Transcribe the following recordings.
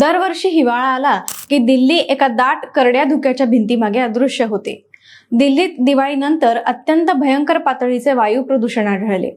दरवर्षी हिवाळा आला की दिल्ली एका दाट करड्या धुक्याच्या भिंतीमागे अदृश्य होते. दिल्लीत दिवाळीनंतर अत्यंत भयंकर पातळीचे वायू प्रदूषण आढळले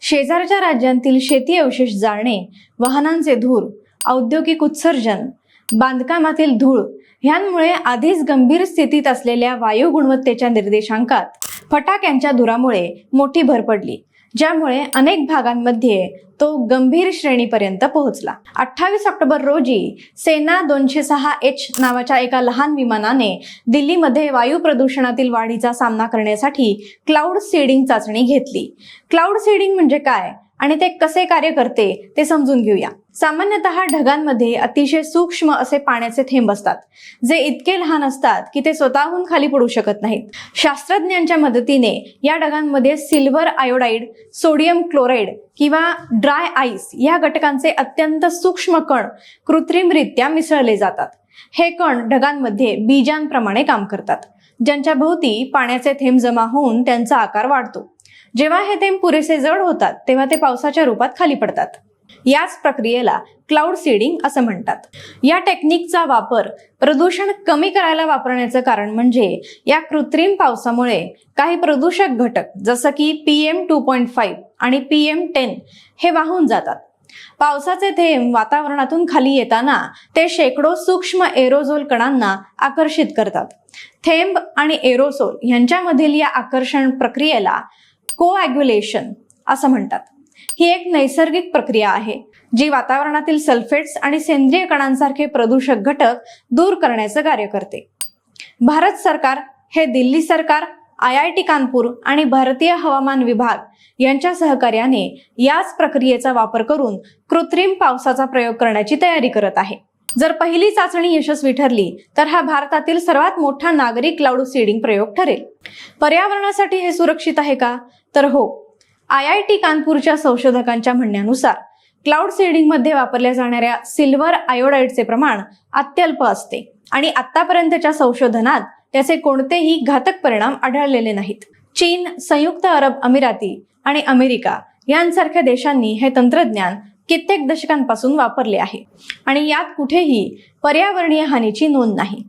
शेजारच्या राज्यांतील शेती अवशेष जाळणे वाहनांचे धूर औद्योगिक उत्सर्जन बांधकामातील धूळ ह्यांमुळे आधीच गंभीर स्थितीत असलेल्या वायू गुणवत्तेच्या निर्देशांकात फटाक्यांच्या धुरामुळे मोठी भर पडली. ज्यामुळे अनेक भागांमध्ये तो गंभीर श्रेणीपर्यंत पोहोचला. अठ्ठावीस ऑक्टोबर रोजी सेना दोनशे सहा एच नावाच्या एका लहान विमानाने दिल्लीमध्ये वायू प्रदूषणातील वाढीचा सामना करण्यासाठी क्लाउड सीडिंग चाचणी घेतली. क्लाउड सीडिंग म्हणजे काय? आणि ते कसे कार्य करते ते समजून घेऊया. सामान्यतः ढगांमध्ये अतिशय सूक्ष्म असे पाण्याचे थेंब असतात जे इतके लहान असतात की ते स्वतःहून खाली पडू शकत नाहीत. शास्त्रज्ञांच्या मदतीने या ढगांमध्ये सिल्वर आयोडाईड सोडियम क्लोराईड किंवा ड्राय आईस या घटकांचे अत्यंत सूक्ष्म कण कृत्रिमरित्या मिसळले जातात. हे कण ढगांमध्ये बीजांप्रमाणे काम करतात ज्यांच्या भोवती पाण्याचे थेंब जमा होऊन त्यांचा आकार वाढतो. जेव्हा हे थेंब पुरेसे जड होतात तेव्हा ते पावसाच्या रूपात खाली पडतात. याच प्रक्रियेला क्लाउड सीडिंग असं म्हणतात. या टेक्निकचा वापर प्रदूषण कमी करायला वापरण्याचं कारण म्हणजे या कृत्रिम पावसामुळे काही प्रदूषक घटक जसं की P M two point five आणि पी एम टेन हे वाहून जातात. पावसाचे थेंब वातावरणातून खाली येताना ते शेकडो सूक्ष्म एरोझोल कणांना आकर्षित करतात. थेंब आणि एरोसोल यांच्यामधील या आकर्षण प्रक्रियेला कोॲग्युलेशन असं म्हणतात. ही एक नैसर्गिक प्रक्रिया आहे जी वातावरणातील सल्फेट्स आणि सेंद्रिय कणांसारखे प्रदूषक घटक दूर करण्याचं कार्य करते. भारत सरकार हे दिल्ली सरकार आय आय टी कानपूर आणि भारतीय हवामान विभाग यांच्या सहकार्याने याच प्रक्रियेचा वापर करून कृत्रिम पावसाचा प्रयोग करण्याची तयारी करत आहे. जर पहिली चाचणी यशस्वी ठरली तर हा भारतातील सर्वात मोठा नागरी क्लाउड सीडिंग प्रयोग ठरेल. पर्यावरणासाठी हे सुरक्षित आहे का? तर हो. आय आय टी कानपूरच्या संशोधकांच्या म्हणण्यानुसार क्लाउड सीडिंगमध्ये वापरल्या जाणाऱ्या सिल्वर आयोडाईडचे प्रमाण अत्यल्प असते आणि आतापर्यंतच्या संशोधनात त्याचे कोणतेही घातक परिणाम आढळलेले नाहीत. चीन संयुक्त अरब अमिराती आणि अमेरिका यांसारख्या देशांनी हे तंत्रज्ञान कित्येक दशकांपासून वापरले आहे. आणि यात कुठेही पर्यावरणीय हानीची नोंद नाही.